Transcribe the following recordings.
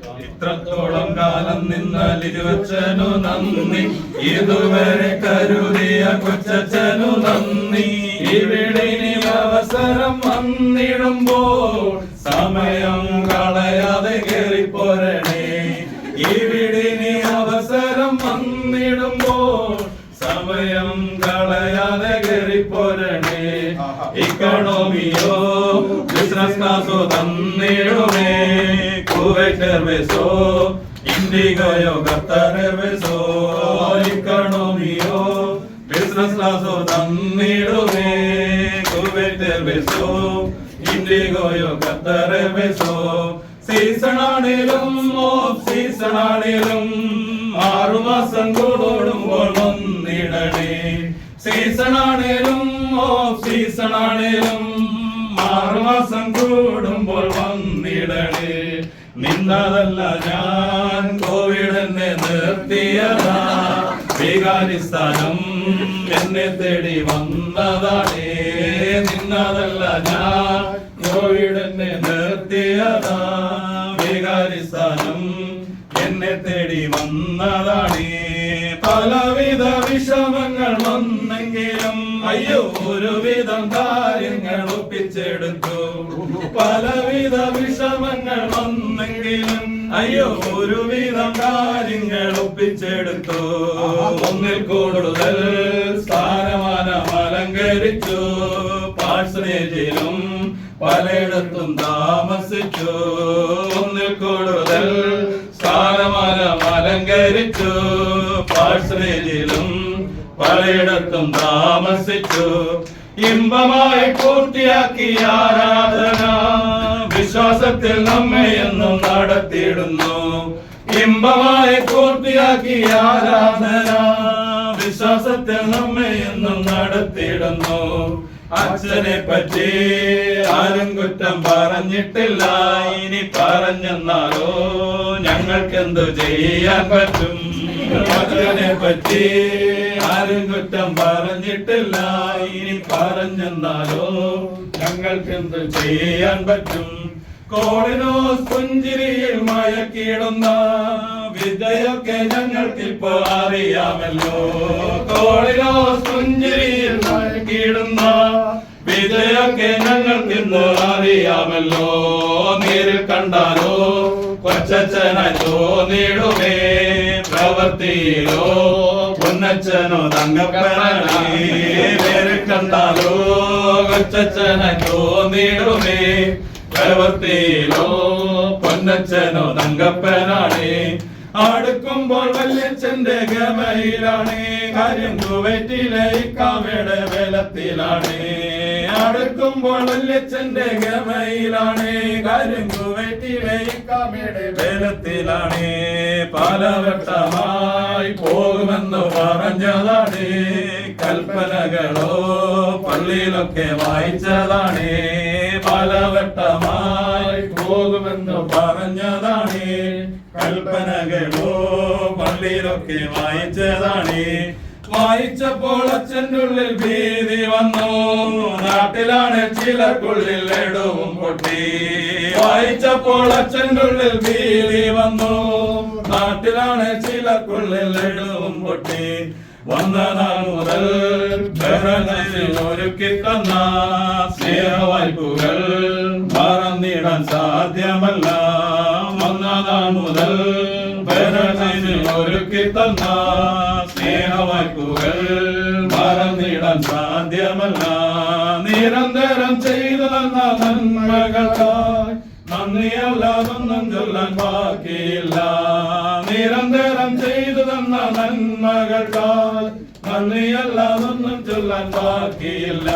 ഇത്രത്തോളം കാലം നിന്നാൽ ഇരുവച്ചനു നന്ദി. ഇതുവരെ കരുതിയ കൊച്ചച്ചനു നന്ദി. ഇവിടെ അവസരം വന്നിടുമ്പോൾ സമയം കളയാതെ കേറിപ്പോരണേ. ഇവിടെ അവസരം വന്നിടുമ്പോൾ സമയം കളയാതെ കേറിപ്പോരണേ. ഇക്കണോമിയോ ബിസിനസ് ക്ലാസ്സോ തന്നിടുമേ. കുവൈറ്റ് എയർവേസോ ഇൻഡിഗോയോ ഖത്തർ എയർവേസോ ഇക്കണോമിയോ ബിസിനസ് ക്ലാസ്സോ തന്നിടുമേ. കുവൈറ്റ് എയർവേസോ ഇൻഡിഗോയോ ഖത്തർ എയർവേസോ സീസണാണേലും ഓഫ് സീസണാണേലും ആറുമാസം കൂടുമ്പോൾ വന്നിടണേ. സീസണാണേലും ഓഫ് സീസണാണേലും ആറുമാസം കൂടുമ്പോൾ വന്നിടണേ. നിന്നതല്ല ഞാൻ കോവിഡ് എന്നെ നിർത്തിയതാ. വികാരിസ്ഥാനം എന്നെ തേടി വന്നതാണേ. നിന്നതല്ല ഞാൻ കോവിഡ് എന്നെ നിർത്തിയതാ. വികാരിസ്ഥാനം എന്നെ തേടി വന്നതാണേ. പലവിധ വിഷമങ്ങൾ വന്നെങ്കിലും ഒരുവിധം കാര്യങ്ങൾ ഒപ്പിച്ചെടുത്തു. പലവിധ വിഷമങ്ങൾ വന്നെങ്കിലും അയ്യോ ഒരുവിധം കാര്യങ്ങൾ ഒപ്പിച്ചെടുത്തു. ഒന്നിൽ കൂടുതൽ സ്ഥാനമാനം അലങ്കരിച്ചു. പാഴ്സനേജിലും പലയിടത്തും താമസിച്ചു. ഒന്നിൽ കൂടുതൽ സ്ഥാനമാനം അലങ്കരിച്ചു. പാഴ്സനേജിലും പലയിടത്തും താമസിച്ചു. ഇമ്പമായി പൂർത്തിയാക്കി ആരാധന. വിശ്വാസത്തിൽ നമ്മെ എന്നും നടത്തിയിടുന്നു. ഇമ്പമായി പൂർത്തിയാക്കി ആരാധന. വിശ്വാസത്തിൽ നമ്മെ എന്നും നടത്തിയിടുന്നു. അച്ഛനെ പറ്റി ആരും കുറ്റം പറഞ്ഞിട്ടില്ല. ഇനി പറഞ്ഞെന്നാലോ ഞങ്ങൾക്കെന്തു ചെയ്യാൻ പറ്റും? അച്ഛനെ പറ്റി ആരും കുറ്റം പറഞ്ഞിട്ടില്ല. ഇനി പറഞ്ഞെന്നാലോ ഞങ്ങൾക്ക് എന്ത് ചെയ്യാൻ പറ്റും? കോളിനോ പുഞ്ചിരിയിൽ മയക്കിടുന്ന വിദ്യയൊക്കെ ഞങ്ങൾക്കിപ്പോ അറിയാമല്ലോ. കോളിനോ പുഞ്ചിരിയിൽ മയക്കിടുന്ന ഞങ്ങൾക്ക് ഞങ്ങൾക്കിന്ന് അറിയാമല്ലോ. നേരിൽ കണ്ടാലോ കൊച്ചനോ നേടുമേ പ്രവൃത്തിയിലോ. പൊന്നച്ഛനോ തങ്കപ്പനായി നേരിൽ കണ്ടാലോ കൊച്ചനോ തോന്നിടുമേ പ്രവർത്തിയിലോ പൊന്നച്ചനോ തങ്കപ്പനാണ്. അടുക്കുമ്പോൾ വല്യച്ഛന്റെ ഗമയിലാണ്. കാര്യം കുവൈറ്റിലെ ഇക്കാവയുടെ വെലത്തിലാണ് അടുക്കുമ്പോൾ വല്യച്ഛന്റെ ഗമയിലാണ്. കാര്യം ബലത്തിലാണ് പലവട്ടമായി പോകുമെന്ന് പറഞ്ഞതാണേ. കൽപ്പനകളോ പള്ളിയിലൊക്കെ വായിച്ചതാണേ പാലവട്ടമായി പോകുമെന്ന് പറഞ്ഞതാണേ. കൽപ്പനകളോ പള്ളിയിലൊക്കെ വായിച്ചതാണേ. വായിച്ചപ്പോൾ അച്ഛന്റെ ഉള്ളിൽ ഭീതി വന്നു. നാട്ടിലാണ് ചിലർക്കുള്ളിൽ എടവും പൊട്ടി. വായിച്ചപ്പോൾ അച്ഛന്റെ ഉള്ളിൽ ഭീതി വന്നു. നാട്ടിലാണ് ചിലർക്കുള്ളിൽ എടവും പൊട്ടി. വന്ന നാൾ മുതൽ ഒരുക്കി തന്ന സ്നേഹവായ്പുകൾ മറന്നിടാൻ സാധ്യമല്ല. വന്ന നാൾ മുതൽ ഒരുക്കി തന്ന സ്നേഹവായ്പുകൾ മറന്നിടാൻ സാധ്യമല്ല. നിരന്തരം ചെയ്തു തന്ന നന്മകൾക്കായി നന്ദിയല്ലാതൊന്നും ചൊല്ലാൻ ബാക്കിയില്ല. നിരന്തരം ചെയ്തു തന്ന നന്ദിയല്ല നന്ദിയല്ലാതൊന്നും ചൊല്ലാൻ ബാക്കിയില്ല.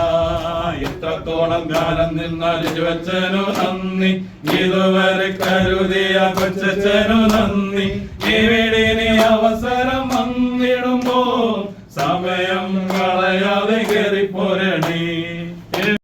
ഇത്രത്തോളം കാലം നിന്നാൽ വെച്ചനു നന്ദി. ഇതുവരെ കരുതിയ കൊച്ചനു നന്ദി. ഇവിടെ അവസരം